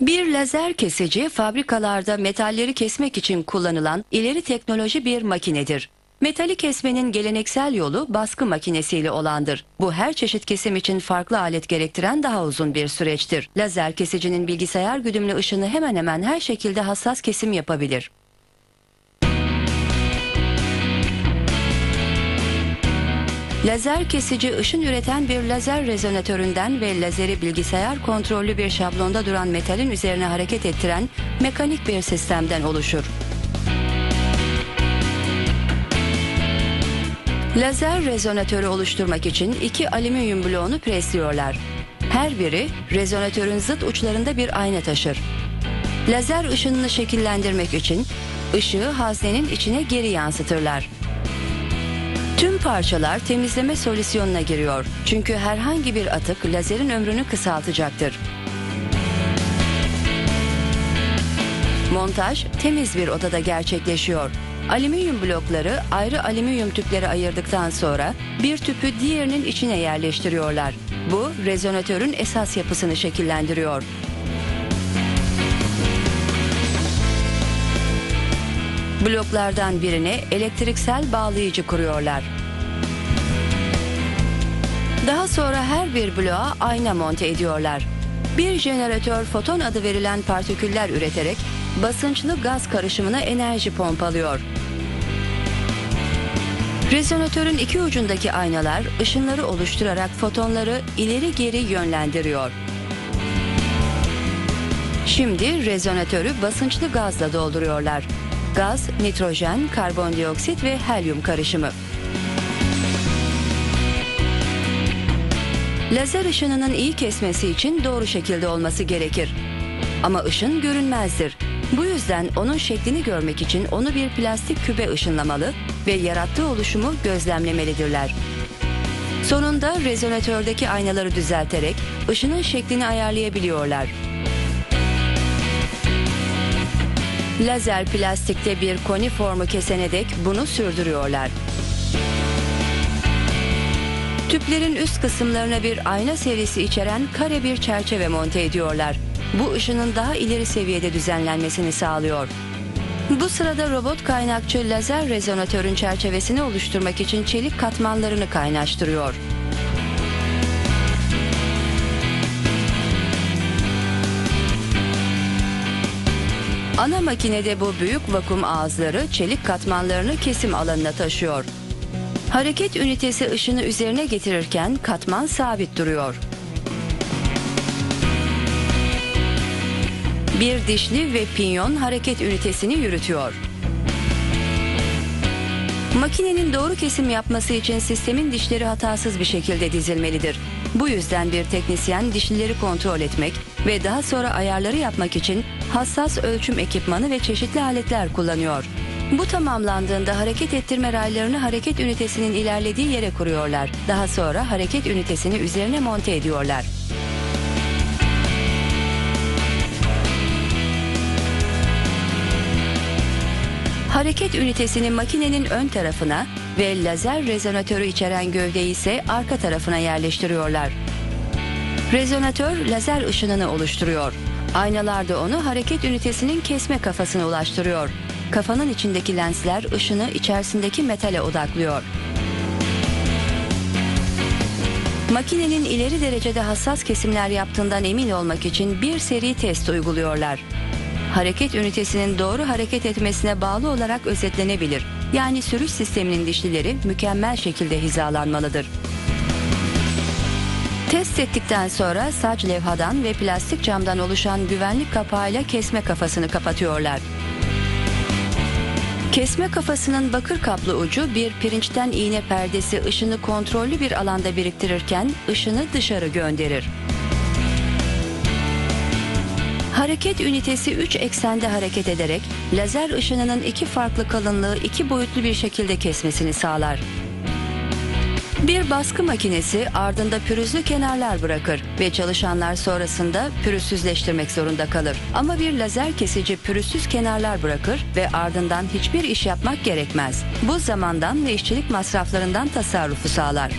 Bir lazer kesici fabrikalarda metalleri kesmek için kullanılan ileri teknoloji bir makinedir. Metali kesmenin geleneksel yolu baskı makinesiyle olandır. Bu her çeşit kesim için farklı alet gerektiren daha uzun bir süreçtir. Lazer kesicinin bilgisayar güdümlü ışını hemen hemen her şekilde hassas kesim yapabilir. Lazer kesici ışın üreten bir lazer rezonatöründen ve lazeri bilgisayar kontrollü bir şablonda duran metalin üzerine hareket ettiren mekanik bir sistemden oluşur. Lazer rezonatörü oluşturmak için iki alüminyum bloğunu presliyorlar. Her biri rezonatörün zıt uçlarında bir ayna taşır. Lazer ışınını şekillendirmek için ışığı haznenin içine geri yansıtırlar. Tüm parçalar temizleme solüsyonuna giriyor. Çünkü herhangi bir atık lazerin ömrünü kısaltacaktır. Montaj temiz bir odada gerçekleşiyor. Alüminyum blokları ayrı alüminyum tüpleri ayırdıktan sonra bir tüpü diğerinin içine yerleştiriyorlar. Bu rezonatörün esas yapısını şekillendiriyor. Bloklardan birine elektriksel bağlayıcı kuruyorlar. Daha sonra her bir bloğa ayna monte ediyorlar. Bir jeneratör foton adı verilen partiküller üreterek basınçlı gaz karışımına enerji pompalıyor. Rezonatörün iki ucundaki aynalar ışınları oluşturarak fotonları ileri geri yönlendiriyor. Şimdi rezonatörü basınçlı gazla dolduruyorlar. Gaz, nitrojen, karbondioksit ve helyum karışımı. Lazer ışınının iyi kesmesi için doğru şekilde olması gerekir. Ama ışın görünmezdir. Bu yüzden onun şeklini görmek için onu bir plastik kübe ışınlamalı ve yarattığı oluşumu gözlemlemelidirler. Sonunda rezonatördeki aynaları düzelterek ışının şeklini ayarlayabiliyorlar. Lazer plastikte bir koni formu kesene dek bunu sürdürüyorlar. Tüplerin üst kısımlarına bir ayna serisi içeren kare bir çerçeve monte ediyorlar. Bu ışının daha ileri seviyede düzenlenmesini sağlıyor. Bu sırada robot kaynakçı lazer rezonatörün çerçevesini oluşturmak için çelik katmanlarını kaynaştırıyor. Ana makinede bu büyük vakum ağızları çelik katmanlarını kesim alanına taşıyor. Hareket ünitesi ışını üzerine getirirken katman sabit duruyor. Bir dişli ve pinyon hareket ünitesini yürütüyor. Makinenin doğru kesim yapması için sistemin dişleri hatasız bir şekilde dizilmelidir. Bu yüzden bir teknisyen dişlileri kontrol etmek ve daha sonra ayarları yapmak için hassas ölçüm ekipmanı ve çeşitli aletler kullanıyor. Bu tamamlandığında hareket ettirme raylarını hareket ünitesinin ilerlediği yere kuruyorlar. Daha sonra hareket ünitesini üzerine monte ediyorlar. Hareket ünitesini makinenin ön tarafına ve lazer rezonatörü içeren gövdeyi ise arka tarafına yerleştiriyorlar. Rezonatör lazer ışınını oluşturuyor. Aynalar da onu hareket ünitesinin kesme kafasına ulaştırıyor. Kafanın içindeki lensler ışını içerisindeki metale odaklıyor. Makinenin ileri derecede hassas kesimler yaptığından emin olmak için bir seri test uyguluyorlar. Hareket ünitesinin doğru hareket etmesine bağlı olarak özetlenebilir. Yani sürüş sisteminin dişlileri mükemmel şekilde hizalanmalıdır. Test ettikten sonra saç levhadan ve plastik camdan oluşan güvenlik kapağıyla kesme kafasını kapatıyorlar. Kesme kafasının bakır kaplı ucu bir pirinçten iğne perdesi ışını kontrollü bir alanda biriktirirken ışını dışarı gönderir. Hareket ünitesi 3 eksende hareket ederek lazer ışınının iki farklı kalınlığı iki boyutlu bir şekilde kesmesini sağlar. Bir baskı makinesi ardında pürüzlü kenarlar bırakır ve çalışanlar sonrasında pürüzsüzleştirmek zorunda kalır. Ama bir lazer kesici pürüzsüz kenarlar bırakır ve ardından hiçbir iş yapmak gerekmez. Bu zamandan ve işçilik masraflarından tasarrufu sağlar.